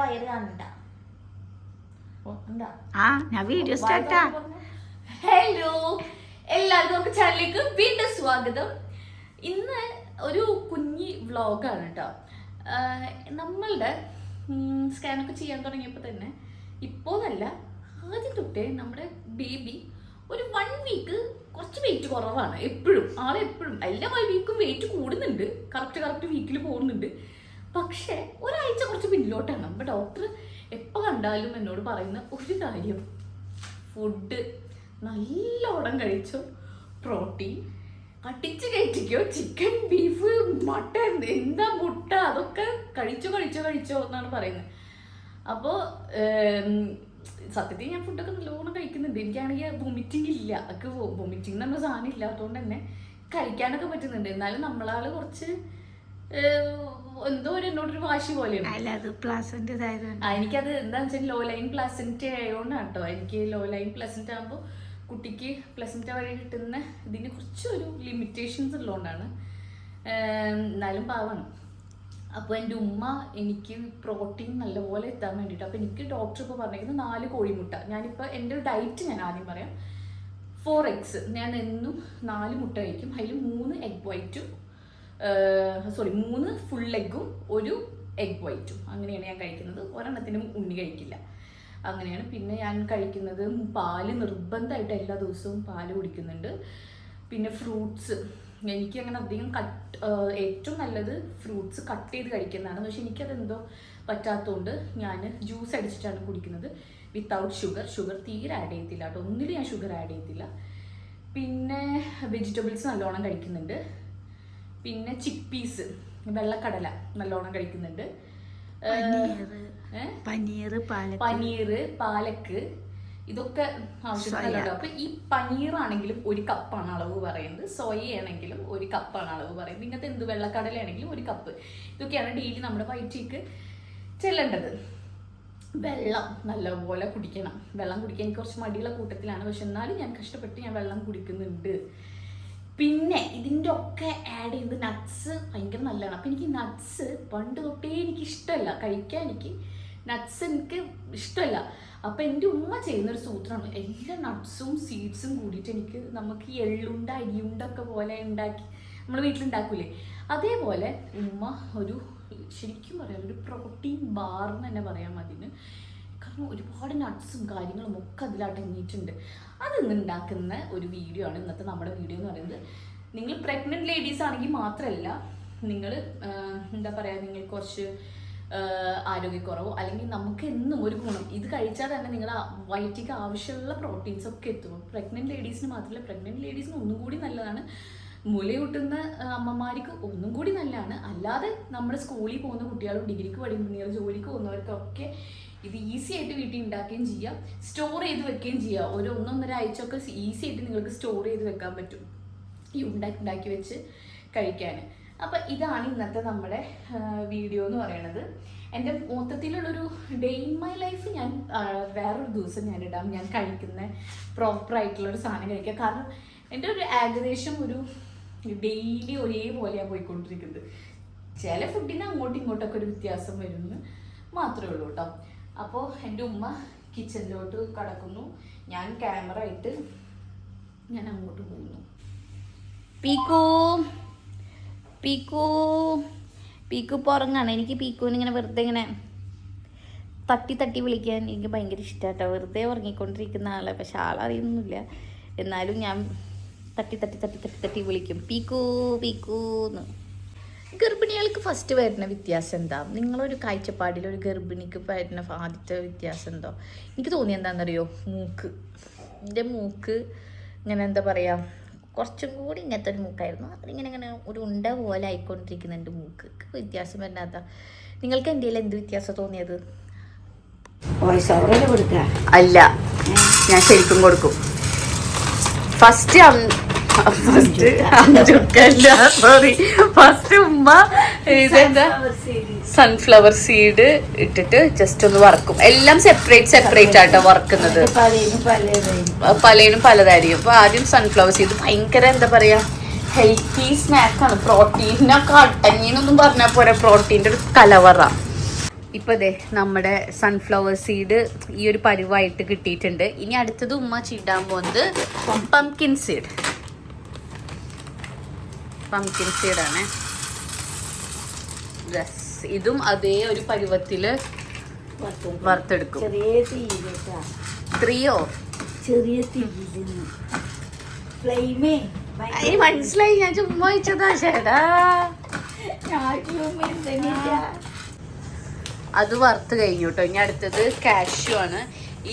വയറ് ആ ഞാൻ വീഡിയോ സ്റ്റാർട്ടാ ഹലോ എല്ലാവർക്കും നമുക്ക് ചാനലിലേക്ക് വീണ്ടും സ്വാഗതം. ഇന്ന് ഒരു കുഞ്ഞി വ്ളോഗാണ് കേട്ടോ നമ്മളുടെ സ്കാനൊക്കെ ചെയ്യാൻ തുടങ്ങിയപ്പോൾ തന്നെ ഇപ്പോഴല്ല ആദ്യം തൊട്ടേ നമ്മുടെ ബേബി ഒരു വൺ വീക്ക് കുറച്ച് വെയിറ്റ് കുറവാണ്. എപ്പോഴും ആളെപ്പോഴും എല്ലാ വീക്കും വെയിറ്റ് കൂടുന്നുണ്ട്. കറക്റ്റ് കറക്റ്റ് വീക്കിൽ പോകുന്നുണ്ട്. പക്ഷേ ഒരാഴ്ച കുറച്ച് പിന്നിലോട്ടാണ് നമ്മുടെ ഡോക്ടർ എപ്പോൾ കണ്ടാലും എന്നോട് പറയുന്ന ഒരു കാര്യം. ഫുഡ് നല്ല നല്ലോണം കഴിച്ചോ? പ്രോട്ടീൻ അടിച്ചു കയറ്റിക്കോ ചിക്കൻ ബീഫ് മട്ടൻ എന്താ മുട്ട? അതൊക്കെ കഴിച്ചോ കഴിച്ചോ കഴിച്ചോ എന്നാണ് പറയുന്നത്. അപ്പോൾ സത്യത്തിൽ ഞാൻ ഫുഡൊക്കെ നല്ലോണം കഴിക്കുന്നുണ്ട്. എനിക്കാണെങ്കിൽ വൊമിറ്റിംഗ് ഇല്ല. അതൊക്കെ വൊമിറ്റിംഗ് എന്ന് പറഞ്ഞ സാധനം ഇല്ലാത്തതുകൊണ്ട് തന്നെ കഴിക്കാനൊക്കെ പറ്റുന്നുണ്ട്. എന്നാലും നമ്മളാൾ കുറച്ച് എന്തോ ഒരു എന്നോടൊരു വാശി പോലെയാണ്. അല്ല അത് പ്ലാസന്റ് ഇതായതുകൊണ്ട്. ആ, എനിക്കത് എന്താ വെച്ചാൽ ലോ ലൈൻ പ്ലസന്റ് ആയതുകൊണ്ടാണ് കേട്ടോ. എനിക്ക് ലോ ലൈൻ പ്ലസന്റ് ആകുമ്പോൾ കുട്ടിക്ക് പ്ലസന്റ് വഴി കിട്ടുന്ന ഇതിന് കുറച്ചൊരു ലിമിറ്റേഷൻസ് ഉള്ളതുകൊണ്ടാണ്. എന്നാലും പാവാണ്. അപ്പോൾ എന്റെ ഉമ്മ എനിക്ക് പ്രോട്ടീൻ നല്ലപോലെ എത്താൻ വേണ്ടിയിട്ട് അപ്പോൾ എനിക്ക് ഡോക്ടർ ഇപ്പോൾ പറഞ്ഞിരിക്കുന്നത് നാല് കോഴിമുട്ട. ഞാനിപ്പോൾ എന്റെ ഒരു ഡയറ്റ് ഞാൻ ആദ്യം പറയാം. ഫോർ എഗ്സ് ഞാൻ എന്നും നാല് മുട്ട കഴിക്കും. അതിൽ മൂന്ന് എഗ് വൈറ്റും സോറി മൂന്ന് ഫുൾ എഗ്ഗും ഒരു എഗ് വൈറ്റും അങ്ങനെയാണ് ഞാൻ കഴിക്കുന്നത്. ഒരെണ്ണത്തിനും ഉണ്ണി കഴിക്കില്ല. അങ്ങനെയാണ്. പിന്നെ ഞാൻ കഴിക്കുന്നത് പാൽ നിർബന്ധമായിട്ട് എല്ലാ ദിവസവും പാൽ കുടിക്കുന്നുണ്ട്. പിന്നെ ഫ്രൂട്ട്സ് എനിക്ക് അങ്ങനെ അധികം കട്ട് ഏറ്റവും നല്ലത് ഫ്രൂട്ട്സ് കട്ട് ചെയ്ത് കഴിക്കുന്നതാണ്. പക്ഷെ എനിക്കതെന്തോ പറ്റാത്തതുകൊണ്ട് ഞാൻ ജ്യൂസ് അടിച്ചിട്ടാണ് കുടിക്കുന്നത്. വിത്തൗട്ട് ഷുഗർ ഷുഗർ തീരെ ആഡ് ചെയ്യത്തില്ല കേട്ടോ. ഒന്നിലും ഞാൻ ഷുഗർ ആഡ് ചെയ്യത്തില്ല. പിന്നെ വെജിറ്റബിൾസ് നല്ലോണം കഴിക്കുന്നുണ്ട്. പിന്നെ ചിക്ക് പീസ് വെള്ളക്കടല നല്ലോണം കഴിക്കുന്നുണ്ട്. പനീർ പനീർ പാലക്ക്. ഇതൊക്കെ ആവശ്യമുണ്ടല്ലോ അപ്പൊ ഈ പനീർ ആണെങ്കിലും ഒരു കപ്പാണ് അളവ് പറയുന്നത്. സോയ ആണെങ്കിലും ഒരു കപ്പാണ് അളവ് പറയുന്നത്. ഇങ്ങനത്തെ എന്ത് വെള്ളക്കടല ആണെങ്കിലും ഒരു കപ്പ്. ഇതൊക്കെയാണ് ഡെയിലി നമ്മുടെ വയറ്റിക്ക് ചെല്ലേണ്ടത്. വെള്ളം നല്ലപോലെ കുടിക്കണം. വെള്ളം കുടിക്കാൻ എനിക്ക് കുറച്ച് മടിയുള്ള കൂട്ടത്തിലാണ്. പക്ഷെ എന്നാലും ഞാൻ കഷ്ടപ്പെട്ട് ഞാൻ വെള്ളം കുടിക്കുന്നുണ്ട്. പിന്നെ ഇതിന്റെ ഒക്കെ ആഡ് ചെയ്ത് നട്ട്സ് ഭയങ്കര നല്ലതാണ്. അപ്പം എനിക്ക് നട്ട്സ് പണ്ട് തൊട്ടേ എനിക്ക് ഇഷ്ടമല്ല കഴിക്കാൻ എനിക്ക് നട്ട്സ് എനിക്ക് ഇഷ്ടമല്ല. അപ്പം എന്റെ ഉമ്മ ചെയ്യുന്നൊരു സൂത്രമാണ് എല്ലാ നട്ട്സും സീഡ്സും കൂടിയിട്ട് എനിക്ക് നമുക്ക് ഈ എള്ളുണ്ട അരിയുണ്ടൊക്കെ പോലെ ഉണ്ടാക്കി നമ്മൾ വീട്ടിലുണ്ടാക്കൂലേ? അതേപോലെ ഉമ്മ ഒരു ശരിക്കും പറയാം ഒരു പ്രോട്ടീൻ ബാർ എന്ന് തന്നെ പറയാം അതിന്. കാരണം ഒരുപാട് നട്ട്സും കാര്യങ്ങളും ഒക്കെ അതിൽ അടങ്ങിയിട്ടുണ്ട് അതിന്ന് ഉണ്ടാക്കുന്ന ഒരു വീഡിയോ ആണ് ഇന്നത്തെ നമ്മുടെ വീഡിയോ എന്ന് പറയുന്നത്. നിങ്ങൾ പ്രഗ്നന്റ് ലേഡീസ് ആണെങ്കിൽ മാത്രമല്ല നിങ്ങൾ എന്താ പറയുക നിങ്ങൾ കുറച്ച് ആരോഗ്യക്കുറവോ അല്ലെങ്കിൽ നമുക്ക് എന്നും ഒരു ഗുണം. ഇത് കഴിച്ചാൽ തന്നെ നിങ്ങളുടെ വയറ്റിക്ക് ആവശ്യമുള്ള പ്രോട്ടീൻസ് ഒക്കെ എത്തും. പ്രഗ്നന്റ് ലേഡീസിന് മാത്രമല്ല പ്രഗ്നന്റ് ലേഡീസിന് ഒന്നും കൂടി നല്ലതാണ്. മുലയൂട്ടുന്ന അമ്മമാർക്ക് ഒന്നും കൂടി നല്ലതാണ്. അല്ലാതെ നമ്മുടെ സ്കൂളിൽ പോകുന്ന കുട്ടികളും ഡിഗ്രിക്ക് പഠിക്കുന്ന ജോലിക്ക് പോകുന്നവർക്കൊക്കെ ഇത് ഈസി ആയിട്ട് വീട്ടിൽ ഉണ്ടാക്കുകയും ചെയ്യാം. സ്റ്റോർ ചെയ്ത് വെക്കുകയും ചെയ്യാം. ഒരു ഒന്നൊന്നര ആഴ്ചയൊക്കെ ഈസി ആയിട്ട് നിങ്ങൾക്ക് സ്റ്റോർ ചെയ്ത് വെക്കാൻ പറ്റും. ഈ ഉണ്ടാക്കി ഉണ്ടാക്കി വെച്ച് കഴിക്കാൻ. അപ്പം ഇതാണ് ഇന്നത്തെ നമ്മുടെ വീഡിയോ എന്ന് പറയുന്നത് എന്റെ മൊത്തത്തിലുള്ളൊരു ഡേ ഇൻ മൈ ലൈഫ് ഞാൻ വേറൊരു ദിവസം ഞാൻ ഇടാം. ഞാൻ കഴിക്കുന്ന പ്രോപ്പറായിട്ടുള്ളൊരു സാധനം കഴിക്കാം. കാരണം എന്റെ ഒരു ഏകദേശം ഒരു ഡെയിലി ഒരേപോലെയാണ് പോയിക്കൊണ്ടിരിക്കുന്നത്. ചില ഫുഡിന് അങ്ങോട്ടും ഇങ്ങോട്ടൊക്കെ ഒരു വ്യത്യാസം വരുന്നു മാത്രമേ ഉള്ളൂ കേട്ടോ. അപ്പോൾ എന്റെ ഉമ്മ കിച്ചണിലോട്ട് കടക്കുന്നു. ഞാൻ ക്യാമറ ആയിട്ട് ഞാൻ അങ്ങോട്ട് പോകുന്നു. പീക്കോ പീക്കോ പീക്കു പുറങ്ങാണ് എനിക്ക് പീക്കുവിന് ഇങ്ങനെ വെറുതെ ഇങ്ങനെ തട്ടി തട്ടി വിളിക്കാൻ എനിക്ക് ഭയങ്കര ഇഷ്ടമാട്ടോ വെറുതെ ഉറങ്ങിക്കൊണ്ടിരിക്കുന്ന ആളെ പക്ഷെ ആളറിയൊന്നുമില്ല എന്നാലും ഞാൻ തട്ടി തട്ടി തട്ടി തട്ടി തട്ടി വിളിക്കും. പീക്കൂ പീക്കൂന്ന്. ഗർഭിണികൾക്ക് ഫസ്റ്റ് വരുന്ന വ്യത്യാസം എന്താ? നിങ്ങളൊരു കാഴ്ചപ്പാടിൽ ഒരു ഗർഭിണിക്ക് വരുന്ന ആദ്യത്തെ വ്യത്യാസം എന്തോ? എനിക്ക് തോന്നി എന്താണെന്നറിയോ? മൂക്ക്. എന്റെ മൂക്ക് ഇങ്ങനെ എന്താ പറയുക കുറച്ചും കൂടി ഇങ്ങനത്തെ ഒരു മൂക്കായിരുന്നു. അതിങ്ങനെ ഇങ്ങനെ ഒരു ഉണ്ട പോലെ ആയിക്കൊണ്ടിരിക്കുന്നുണ്ട് മൂക്ക്. വ്യത്യാസം വരുന്നത് നിങ്ങൾക്ക് എന്റെ എന്ത് വ്യത്യാസം തോന്നിയത്? അല്ല ഞാൻ ശരിക്കും കൊടുക്കും. ഫസ്റ്റ് ഫസ്റ്റ് അഞ്ചുക്കല്ല സോറി ഫസ്റ്റ് ഉമ്മ ഇതെന്താ സൺഫ്ലവർ സീഡ് ഇട്ടിട്ട് ജസ്റ്റ് ഒന്ന് വറക്കും. എല്ലാം സെപ്പറേറ്റ് സെപ്പറേറ്റ് ആട്ടോ വറക്കുന്നത്. പലേനും പലതായിരിക്കും. അപ്പൊ ആദ്യം സൺഫ്ലവർ സീഡ് ഭയങ്കര എന്താ പറയാ ഹെൽത്തി സ്നാക്കാണ് പ്രോട്ടീനൊക്കെ അടങ്ങിയെന്നൊന്നും പറഞ്ഞാൽ പോരാ. പ്രോട്ടീന്റെ ഒരു കലവറ. ഇപ്പൊ അതെ നമ്മുടെ സൺഫ്ലവർ സീഡ് ഈ ഒരു പരുവായിട്ട് കിട്ടിയിട്ടുണ്ട്. ഇനി അടുത്തത് ഉമ്മ ചീടാൻ പോകുന്നത് പംകിൻ സീഡ് പംകിൻ സീഡാണ് യെസ് ഇതും അതേ ഒരു പരുവത്തിൽ വറുത്തെടുക്കും. ചെറിയ ത്രീയോ ചെറിയ തീയിലിന്ന്. ഫ്ലെയിമേ മനസ്സിലായി. ഞാൻ ചുമ്മാ വെച്ചതാ ചേട്ടാ. അത് വറുത്ത് കഴിഞ്ഞു കേട്ടോ. ഇനി അടുത്തത് കാഷ്യൂ ആണ്.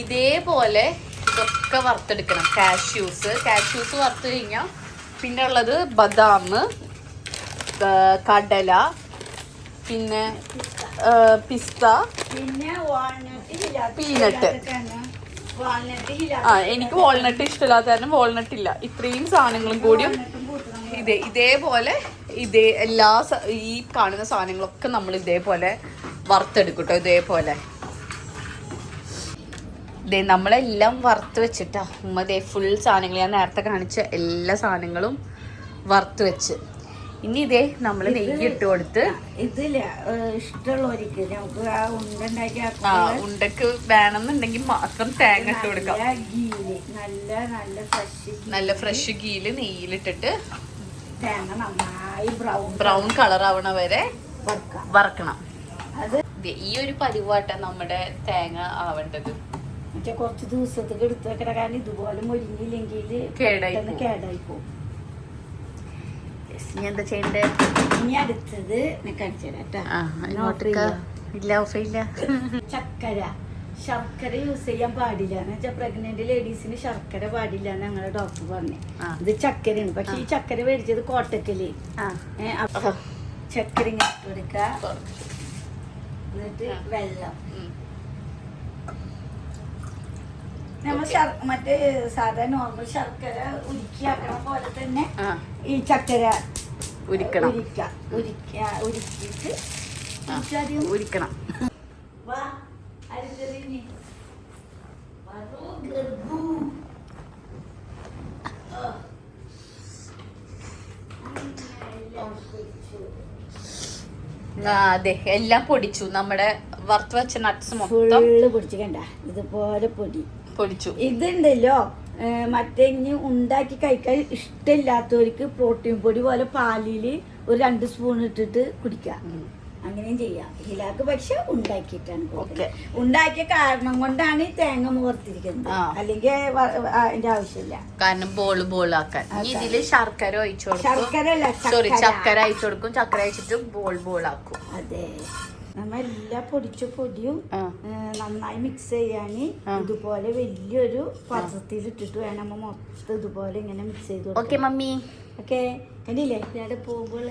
ഇതേപോലെ ഇതൊക്കെ വറുത്തെടുക്കണം. കാഷ്യൂസ് കാഷ്യൂസ് വറുത്ത് കഴിഞ്ഞാൽ പിന്നെ ഉള്ളത് ബദാം കടല പിന്നെ പിസ്ത പീനട്ട്. ആ എനിക്ക് വാൾനട്ട് ഇഷ്ടമില്ലാത്ത കാരണം വാൾനട്ട് ഇല്ല. ഇത്രയും സാധനങ്ങളും കൂടിയും ഇതേ ഇതേപോലെ ഇതേ എല്ലാ ഈ കാണുന്ന സാധനങ്ങളൊക്കെ നമ്മൾ ഇതേപോലെ വറുത്തെടുക്കട്ടോ കേട്ടോ ഇതേപോലെ. ദേ നമ്മളെല്ലാം വറുത്ത് വെച്ചിട്ടാ. ഉമ്മ ദേ ഫുൾ സാധനങ്ങൾ ഞാൻ നേരത്തെ കാണിച്ച എല്ലാ സാധനങ്ങളും വറുത്ത് വെച്ച്. ഇനി ഇതേ നമ്മൾ നെയ്യ് ഇട്ട് കൊടുത്ത്. ഇതില്ല ഇഷ്ടമുള്ളവർക്ക് നമുക്ക് ആ ഉണ്ടുണ്ടാക്കി ആ ഉണ്ടക്ക് വേണമെന്നുണ്ടെങ്കിൽ മാത്രം തേങ്ങ ഇട്ട് കൊടുക്കാം. നല്ല നല്ല ഫ്രഷ് നല്ല ഫ്രഷ് ഗീൽ നെയ്യിലിട്ടിട്ട് തേങ്ങ നന്നായി ബ്രൗൺ ബ്രൗൺ കളർ ആവണ വരെ വറുക്കാം. വറക്കണം. അത് ഈ ഒരു പരിവാട്ട നമ്മുടെ തേങ്ങ ആവേണ്ടത്. മറ്റേ കുറച്ച് ദിവസത്തേക്ക് എടുത്ത് വെക്കണ കാരണം ഇതുപോലെ മുരിഞ്ഞില്ലെങ്കിൽ കേടായി. കേടായി പോകും. എന്താ ചെയ്യണ്ടേ? ഇനി അടുത്തത് കാണിച്ചു തരാം. ഇല്ല ഇല്ല. ചക്കര ശർക്കര യൂസ് ചെയ്യാൻ പാടില്ല. എന്ന് വെച്ചാൽ പ്രഗ്നന്റ് ലേഡീസിന് ശർക്കര പാടില്ല എന്ന് ഞങ്ങളുടെ ഡോക്ടർ പറഞ്ഞു. ഇത് ചക്കരയാണ്. പക്ഷെ ഈ ചക്കര മേടിച്ചത് കോട്ടക്കൽ. ചക്കര ഇങ്ങനെ ഇട്ട് എന്നിട്ട് വെള്ളം. നമ്മൾ മറ്റേ സാധാ നോർമൽ ശർക്കര ഉരുക്കിയാക്കണ പോലെ തന്നെ ഈ ചക്കര ഉരുക്കണം. ഉരുക്ക ഉരുക്ക ഉരുക്കിയിട്ട് ഉരുക്കണം. അതെ എല്ലാം പൊടിച്ചു. നമ്മുടെ വറുത്ത് വെച്ച നട്ട്സ് മൊത്തം. പൊടിച്ച് കണ്ട. ഇതുപോലെ പൊടി. പൊടിച്ചു ഇതുണ്ടല്ലോ മറ്റേ ഇനി ഉണ്ടാക്കി കഴിക്കാൻ ഇഷ്ടമില്ലാത്തവർക്ക് പ്രോട്ടീൻ പൊടി പോലെ പാലിൽ ഒരു രണ്ട് സ്പൂൺ ഇട്ടിട്ട് കുടിക്കാം. അങ്ങനെയും ചെയ്യാം. ഹിലാക്ക് പക്ഷെ ഉണ്ടാക്കിയിട്ടാണ്. ഉണ്ടാക്കിയ കാരണം കൊണ്ടാണ് ഈ തേങ്ങ മുഖത്തിരിക്കുന്നത് അല്ലെങ്കിൽ അതിന്റെ ആവശ്യമില്ല. കാരണം ബോൾ ബോൾ ആക്കാൻ. ഇതിൽ ശർക്കര ഒഴിച്ചു കൊടുക്കും. ശർക്കര അല്ല സോറി. ചക്കര അയച്ചു കൊടുക്കും. ചക്കര അയച്ചിട്ട് ബോൾ ബോൾ ആക്കും. അതെ. നമ്മ എല്ലാ പൊടിച്ച പൊടിയും നന്നായി മിക്സ് ചെയ്യാൻ ഇതുപോലെ വലിയൊരു പാത്രത്തിൽ ഇട്ടിട്ട് വേണം നമ്മ മൊത്തം ഇതുപോലെ ഇങ്ങനെ മിക്സ് ചെയ്ത് ഓക്കെ മമ്മി ഓക്കെ കണ്ടില്ലേ? ഇവിടെ പോകുമ്പോൾ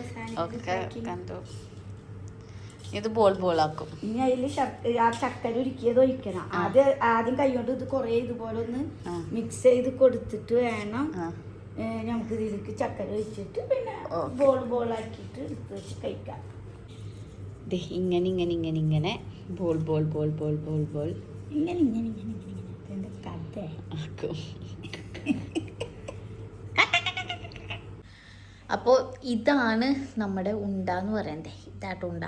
ഇത് ബോൾ ബോൾ ആക്കും. ഇനി അതിൽ ആ ചക്കര ഉരുക്കിയത് ഒഴിക്കണം. ആദ്യം ആദ്യം കൈകൊണ്ട് ഇത് കുറേ ഇതുപോലെ ഒന്ന് മിക്സ് ചെയ്ത് കൊടുത്തിട്ട് വേണം. നമുക്ക് ഇതിലേക്ക് ചക്കര ഒഴിച്ചിട്ട് പിന്നെ ബോൾ ബോൾ ആക്കിയിട്ട് എടുത്ത് വെച്ച് കഴിക്കാം. ഇങ്ങനെ ഇങ്ങനെ ഇങ്ങനെ ഇങ്ങനെ. Ball ball ball ball ball ball. ഇങ്ങനെ ഇങ്ങനെ ഇങ്ങനെ ഇങ്ങനെ കഥ? ആക്കും. അപ്പോൾ ഇതാണ് നമ്മുടെ ഉണ്ട എന്ന് പറയണ്ടേ? ഇതാട്ടോ ഉണ്ട.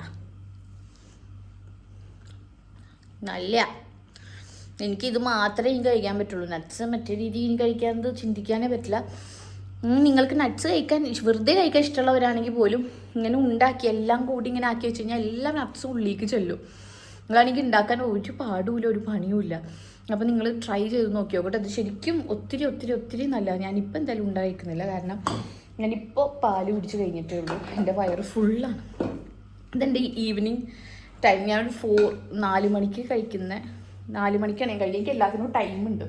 നല്ല. എനിക്കിത് മാത്രമേ ഇനി കഴിക്കാൻ പറ്റുള്ളൂ. നട്ട്സ് മറ്റേ രീതിയിൽ കഴിക്കാൻ ചിന്തിക്കാനേ പറ്റില്ല. നിങ്ങൾക്ക് നട്ട്സ് കഴിക്കാൻ വെറുതെ കഴിക്കാൻ ഇഷ്ടമുള്ളവരാണെങ്കിൽ പോലും ഇങ്ങനെ ഉണ്ടാക്കി എല്ലാം കൂടി ഇങ്ങനെ ആക്കി വെച്ച് കഴിഞ്ഞാൽ എല്ലാം നട്ട്സും ഉള്ളിലേക്ക് ചെല്ലും. നിങ്ങളാണെങ്കിൽ ഉണ്ടാക്കാൻ ഒരു പാടുമില്ല ഒരു പണിയുമില്ല. അപ്പോൾ നിങ്ങൾ ട്രൈ ചെയ്ത് നോക്കി നോക്കട്ടെ അത് ശരിക്കും ഒത്തിരി ഒത്തിരി ഒത്തിരി നല്ല ഞാനിപ്പോൾ എന്തായാലും ഉണ്ടായിരിക്കുന്നില്ല. കാരണം ഞാനിപ്പോൾ പാൽ കുടിച്ച് കഴിഞ്ഞിട്ടേ ഉള്ളൂ. എന്റെ വയറ് ഫുള്ളാണ് ഇതെന്റെ ഈവനിങ് ടൈം ഞാൻ ഫോർ നാല് മണിക്ക് കഴിക്കുന്ന നാല് മണിക്കാണ് ഞാൻ എല്ലാത്തിനും ടൈമുണ്ട്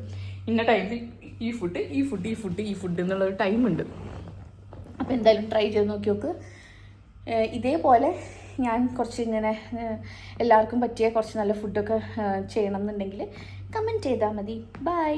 ഇന്ന ടൈമിൽ ഈ ഫുഡ് ഈ ഫുഡ് ഈ ഫുഡ് ഈ ഫുഡ് എന്നുള്ളൊരു ടൈമുണ്ട് അപ്പോൾ എന്തായാലും ട്രൈ ചെയ്ത് നോക്കി നോക്ക്. ഇതേപോലെ ഞാൻ കുറച്ച് ഇങ്ങനെ എല്ലാവർക്കും പറ്റിയ കുറച്ച് നല്ല ഫുഡൊക്കെ ചെയ്യണം എന്നുണ്ടെങ്കിൽ കമന്റ് ചെയ്താൽ മതി. ബൈ